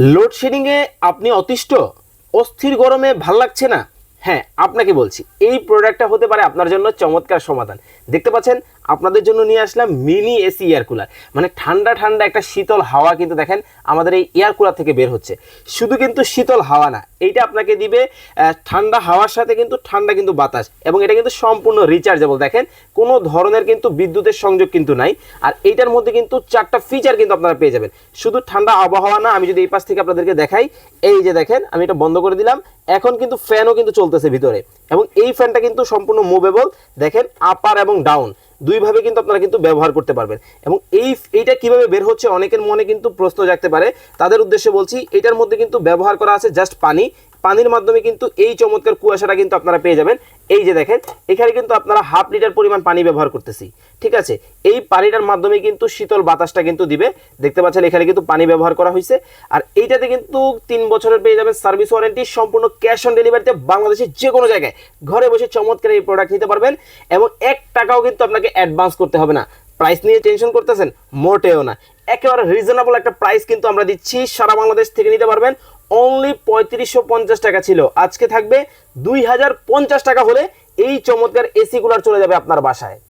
লোডশেডিংয়ে আপনি অতিষ্ঠ, অস্থির গরমে ভালো লাগছে না? হ্যাঁ আপনাকে বলছি, এই প্রোডাক্টটা হতে পারে আপনার জন্য চমৎকার সমাধান। দেখতে পাচ্ছেন আপনাদের জন্য নিয়ে আসলাম মিনি এসি এয়ার কুলার। মানে ঠান্ডা ঠান্ডা একটা শীতল হাওয়া কিন্তু দেখেন আমাদের এই এয়ার কুলার থেকে বের হচ্ছে। শুধু কিন্তু শীতল হাওয়া না, এইটা আপনাকে দিবে ঠান্ডা হাওয়ার সাথে কিন্তু ঠান্ডা কিন্তু বাতাস এবং এটা কিন্তু সম্পূর্ণ রিচার্জেবল দেখেন, কোনো ধরনের কিন্তু বিদ্যুতের সংযোগ কিন্তু নাই। আর এইটার মধ্যে কিন্তু চারটা ফিচার কিন্তু আপনারা পেয়ে যাবেন। শুধু ঠান্ডা আবহাওয়া না, আমি যদি এই পাশ থেকে আপনাদেরকে দেখাই, এই যে দেখেন, আমি এটা বন্ধ করে দিলাম। এখন কিন্তু ফ্যানও কিন্তু চলতেছে ভিতরে এবং এই ফ্যানটা কিন্তু সম্পূর্ণ মুভেবল দেখেন আপার এবং ডাউন দুইভাবে কিন্তু আপনারা কিন্তু ব্যবহার করতে পারবেন। এবং এই, এইটা কীভাবে বের হচ্ছে অনেকের মনে কিন্তু প্রশ্ন জাগতে পারে। তাদের উদ্দেশ্যে বলছি, এটার মধ্যে কিন্তু ব্যবহার করা আছে জাস্ট পানি পানির মাধ্যমে কিন্তু এই চমৎকার কুয়াশাটা কিন্তু আপনারা পেয়ে যাবেন। এই যে দেখেন, এখানে কিন্তু আপনারা হাফ লিটার পরিমাণ পানি ব্যবহার করতেছি, ঠিক আছে? এই পানিটার মাধ্যমে কিন্তু শীতল বাতাসটা কিন্তু দিবে। দেখতে পাচ্ছেন, এখানে কিন্তু পানি ব্যবহার করা হয়েছে আর এইটাতে কিন্তু তিন বছরের পেয়ে যাবেন সার্ভিস ওয়ারেন্টি, সম্পূর্ণ ক্যাশ অন ডেলিভারিতে বাংলাদেশের যে কোনো জায়গায়। ঘরে বসে চমৎকার এই প্রোডাক্ট নিতে পারবেন এবং এক টাকাও কিন্তু আপনাকে অ্যাডভান্স করতে হবে না। প্রাইস নিয়ে টেনশন করতেছেন, মোটেও না। একেবারে রিজনেবল একটা প্রাইস কিন্তু আমরা দিচ্ছি, সারা বাংলাদেশ থেকে নিতে পারবেন। অনলি পঁয়ত্রিশশো পঞ্চাশ টাকা ছিল। আজকে থাকবে দুই হাজার পঞ্চাশ টাকা হলে এই চমৎকার এসি কুলার চলে যাবে আপনার বাসায়।